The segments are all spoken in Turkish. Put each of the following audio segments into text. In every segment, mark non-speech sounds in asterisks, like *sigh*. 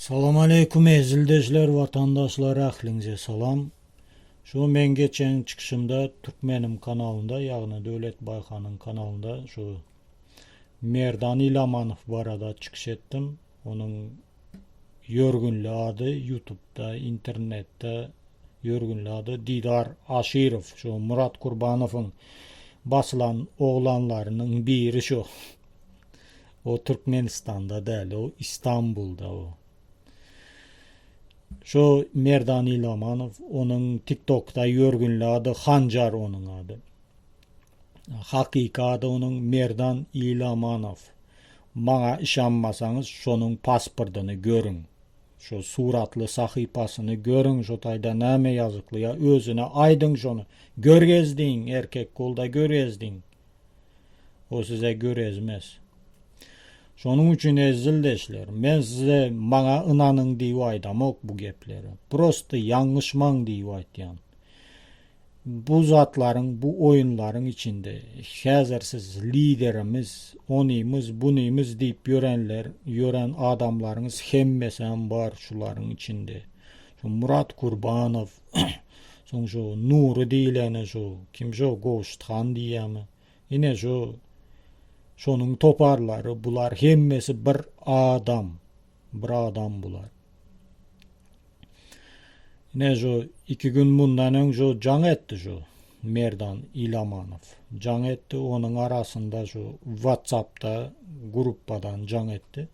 Salam aleykum ezildeşler, vatandaşlar, ahlinize salam. Şu men geçen çıkışımda Türkmenim kanalında, yani Devlet Baykan'ın kanalında şu Merdan İlamanov barada çıkış ettim. Onun yorgunlu adı YouTube'da, internette yorgunlu adı Didar Aşirov. Şu Murat Kurbanov'un basılan oğlanlarının biri şu. O Türkmenistan'da değil, o İstanbul'da o. shu merdani ilomonov uning tiktokda yurgunli adi hanjar uning adi. Haqiqati uning merdan ilomonov manga ishonmasangiz shuning pasportini ko'ring. Shu suratli sahifasini ko'ring shu tayda nima yoziqli o'zini ayting shuni. Ko'rgezding erkak qo'lda ko'rgezding u sizga ko'rgazmas. Şonun üçün ezildeşler, men size bana inanın deyip aydamok bu gepleri. Prosto yanlışman deyip aytyan. Bu zatların, bu oyunların içinde hazır siz liderimiz, onimiz, bunimiz deyip görenler, gören adamlarınız hemmesen var şuların içinde. Şu Murat Kurbanov, *clears throat* son şu Nuri deyilene şu, kim şu Goşthan diyemi, yine şu Şonun toparları bular hemmesi bir adam. Bir adam bular. Ne şu iki gün bundan önce can etti şu Merdan İlamanov. Can etti onun arasında şu Whatsapp'ta gruppadan can etti.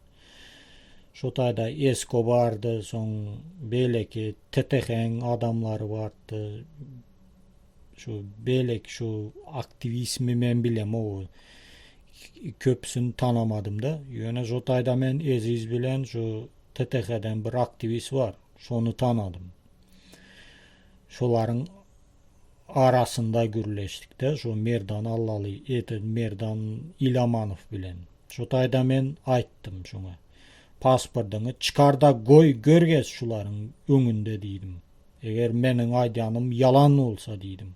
Şu tayda Escobar'dı son belki TTH'nin adamları vardı. Şu belki şu aktivizmi men bilem o köpsün tanımadım da. Yöne Jotay'da men eziz bilen şu TTH'den bir aktivist var. Şonu tanıdım. Şoların arasında gürleştik de şu Merdan Allalı, eti Merdan İlamanov bilen. Jotay'da men ayttım şuna. Pasportunu çıkar da goy görgez şuların önünde deydim. Eğer menin aydanım yalan olsa deydim.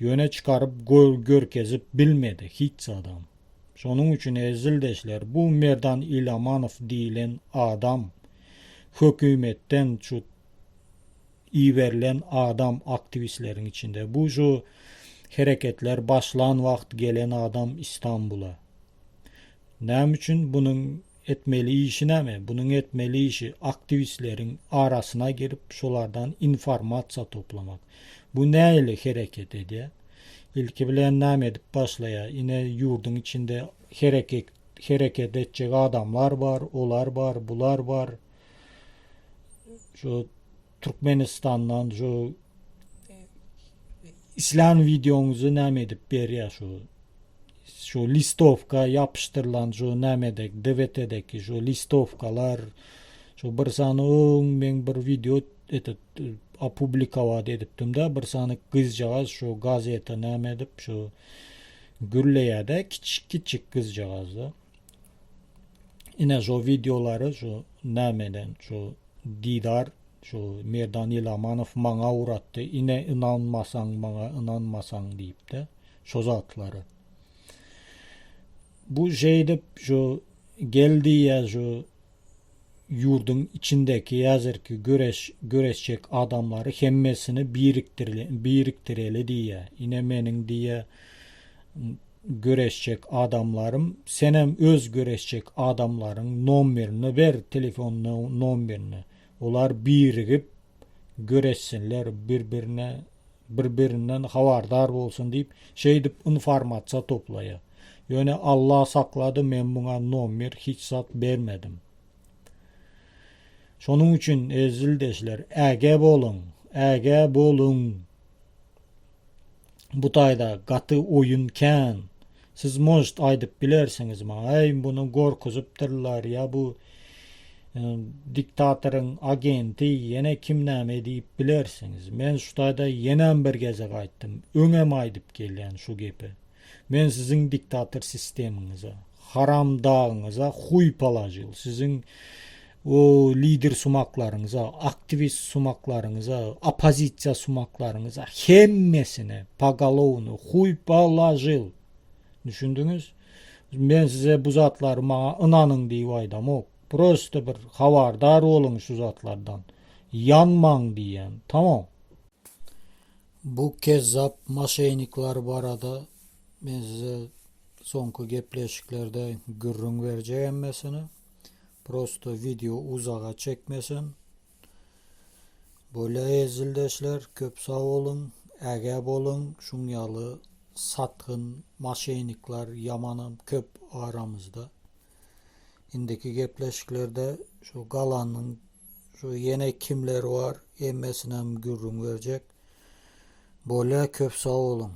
Yöne çıkarıp gör, görkezip bilmedi hiç adam. Şonun üçün ezildeşler bu Merdan İlamanov deyilen adam hükümetten şu iyi verilen adam aktivistlerin içinde. Bu şu hareketler başlan vakt gelen adam İstanbul'a. Ne için bunun etmeli işi ne mi? Bunun etmeli işi aktivistlerin arasına girip şolardan informatsiya toplamak. Bu ne ile hareket ediyor? İlki bilen ne edip başlaya yine yurdun içinde hareket hareket edecek adamlar var, olar var, bular var. Şu Türkmenistan'dan şu İslam videomuzu ne edip beriyor şu şu listovka yapıştırılan şu nemedek DVT'deki şu listovkalar şu bir sani men bir video etet apublikovat edipdim da bir sani kızcağız şu gazete näme edip şu Gürleye'de küçük küçük kızcağızdı. Yine şu videoları şu nämeden şu Didar şu Merdan İlamanov. Yine inanmasan bana inanmasan deyip de şu zatları bu şeyde şu geldiği ya şu yurdun içindeki yazır ki göreş, göreşecek adamları hemmesini biriktireli, biriktireli diye. Yine menin diye göreşecek adamlarım senem öz göreşecek adamların numarini ver telefon numarini. Olar birigip göreşsinler birbirine birbirinden haberdar olsun deyip şey deyip informatsiya toplaya. Yöne Allah sakladı men buna nomer hiç sat vermedim. Şonun için ezildeşler äge bolun, äge bolun. Bu tayda katı oyunken siz most aydıp bilersiniz ma. Ay bunu gorkuzuptırlar ya bu e, diktatörün agenti yine kim näme deyip bilersiniz. Men şu tayda yenem bir geze aytdım. Öňem aydıp gelýän şu gepi. Sizin diktatör sisteminize, haram dağınıza huy palajıl, sizin o lider sumaklarınıza, aktivist sumaklarınıza, opozisiya sumaklarınıza hemmesine pagalovunu huy palajıl. Düşündünüz? Ben size bu zatlar bana inanın deyip aydam o. Prosto bir havardar olun şu zatlardan. Yanman diyen. Tamam. Bu kezzap maşeynikler barada ben size sonku gepleşiklerde gürrün vereceğim mesela. Prosto video uzağa çekmesin. Böyle ezildeşler köp sağ olun, ege bolun, şunyalı satqın maşeynikler yamanım köp aramızda. İndiki gepleşiklerde şu galanın şu yine kimler var emmesine gürrün verecek. Böyle köp sağ olun.